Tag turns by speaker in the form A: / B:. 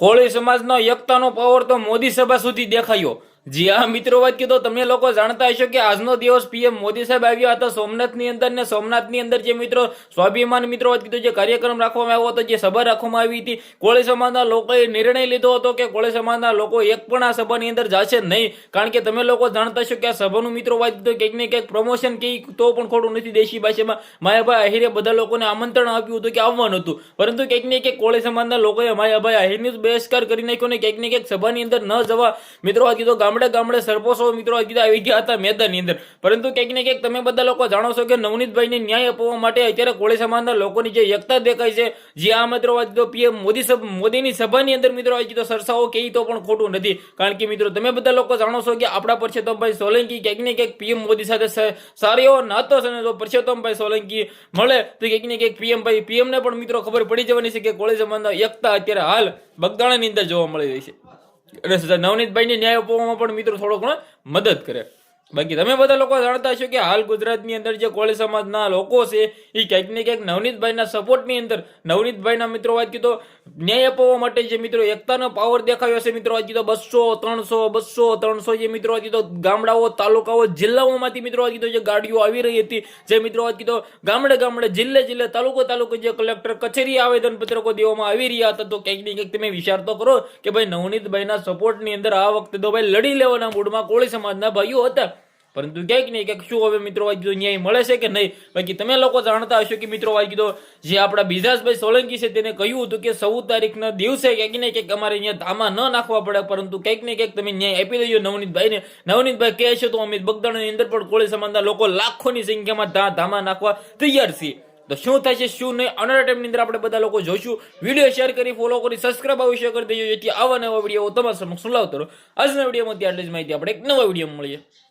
A: કોળી સમાજનો એકતાનો પાવર તો મોદી સભા સુધી દેખાયો. જી હા, મિત્રો, વાત કીધો તમે લોકો જાણતા હશો કે આજનો દિવસ પીએમ મોદી સાહેબ આવ્યા હતા સોમનાથની અંદર ને સોમનાથની અંદર જે મિત્રો સ્વાભિમાન મિત્રો, વાત કીધું, જે કાર્યક્રમ રાખવામાં આવ્યો હતો, જે સભા રાખવામાં આવી હતી, કોળી સમાજના લોકોએ નિર્ણય લીધો હતો કે કોળી સમાજના લોકો એક પણ આ સભાની અંદર જશે નહીં. કારણ કે તમે લોકો જાણતા હશો કે આ સભાનું મિત્રો, વાત કીધું કંઈક ને કંઈક પ્રમોશન કે તો પણ ખોટું નથી દેશી ભાષામાં. માયાભાઈ આહિરે બધા લોકોને આમંત્રણ આપ્યું હતું કે આવવાનું હતું. પરંતુ કંઈક ને કંઈક કોળી સમાજના લોકોએ માયાભાઈ આહિરની બહિષ્કાર કરી નાખ્યો ને કંઈક ને કંઈક સભાની અંદર ન જવા. મિત્રો, વાત કીધું, ગામડે ગામડે સરપોસો મિત્રો કીધું આવી ગયા હતા મેદાનની અંદર. પરંતુ ક્યાંક ને ક્યાંક તમે બધા લોકો જાણો છો કે નવનીતભાઈને ન્યાય અપાવવા માટે અત્યારે કોળી સમાજના લોકોની જે એકતા દેખાય છે, જે આ મિત્રો વાત પીએમ મોદી મોદીની સભાની અંદર મિત્રો આવી કીધું સરસાઓ કે તો પણ ખોટું નથી. કારણ કે મિત્રો તમે બધા લોકો જાણો છો કે આપણા પરસોત્તમભાઈ સોલંકી ક્યાંક ને ક્યાંક પીએમ મોદી સાથે સારો એવો નાતો છે ને જો પરસોત્તમભાઈ સોલંકી મળે, તો ક્યાંક ને ક્યાંક પીએમભાઈ ભાઈ પીએમ ને પણ મિત્રો ખબર પડી જવાની છે કે કોળી સમાજના એકતા અત્યારે હાલ બગદાણાની અંદર જોવા મળી રહી છે. અને નવનીતભાઈને ન્યાય અપાવવામાં પણ મિત્રો થોડો ઘણો મદદ કરે. બાકી તમે બધા લોકો જાણતા હશો કે હાલ ગુજરાતની અંદર જે કોળી સમાજના લોકો છે એ ક્યાંક ને ક્યાંક નવનીતભાઈના સપોર્ટની અંદર, નવનીતભાઈના મિત્રો વાત કીધો, ન્યાય અપાવવા માટે જે મિત્રો એકતાનો પાવર દેખાયો છે મિત્રો વાત કીધો, બસો, ત્રણસો બસો, ત્રણસો જે મિત્રો વાત કીધો, ગામડાઓ, તાલુકાઓ, જિલ્લાઓમાંથી મિત્રો વાત કીધો, જે ગાડીઓ આવી રહી હતી, જે મિત્રો વાત કીધો, ગામડે ગામડે, જિલ્લે જિલ્લે, તાલુકો તાલુકો જે કલેક્ટર કચેરી આવેદન પત્રકો દેવામાં આવી રહ્યા હતા, તો ક્યાંક ને ક્યાંક તમે વિચાર તો કરો કે ભાઈ નવનીતભાઈના સપોર્ટની અંદર આ વખતે તો ભાઈ લડી લેવાના મૂડમાં કોળી સમાજના ભાઈઓ હતા. પરંતુ ક્યાંક નહીં ક્યાંક શું હવે મિત્રો કીધું, ન્યાય મળે છે કે નહીં? બાકી તમે લોકો જાણતા હશો કે મિત્રો કીધો, જે આપણા બિઝાસભાઈ સોલંકી છે તેને કહ્યું હતું કે ચૌદ તારીખના દિવસે ક્યાંક ને ક્યાંક અમારે અહીંયા ધામા ન નાખવા પડે, પરંતુ ક્યાંક ને ક્યાંક તમે ન્યાય આપી દેજો. નવનીતભાઈને, નવનીતભાઈ કહે છે તો અમિત બગદાણાની અંદર પણ કોળી સમાજના લોકો લાખોની સંખ્યામાં ધામા નાખવા તૈયાર છે. તો શું છે શું નહીં? આવનારા ટાઈમની અંદર આપણે બધા લોકો જોઈશું. વીડિયો શેર કરી ફોલો કરી સબસ્ક્રાઈબ આવી શેર કરી દેજો, જેથી આવા નવા વીડિયો તમારા સમક્ષ લાવતો રહો. આજના વિડીયોમાં આટલી જ માહિતી આપણે એક નવા વીડિયો મળીએ.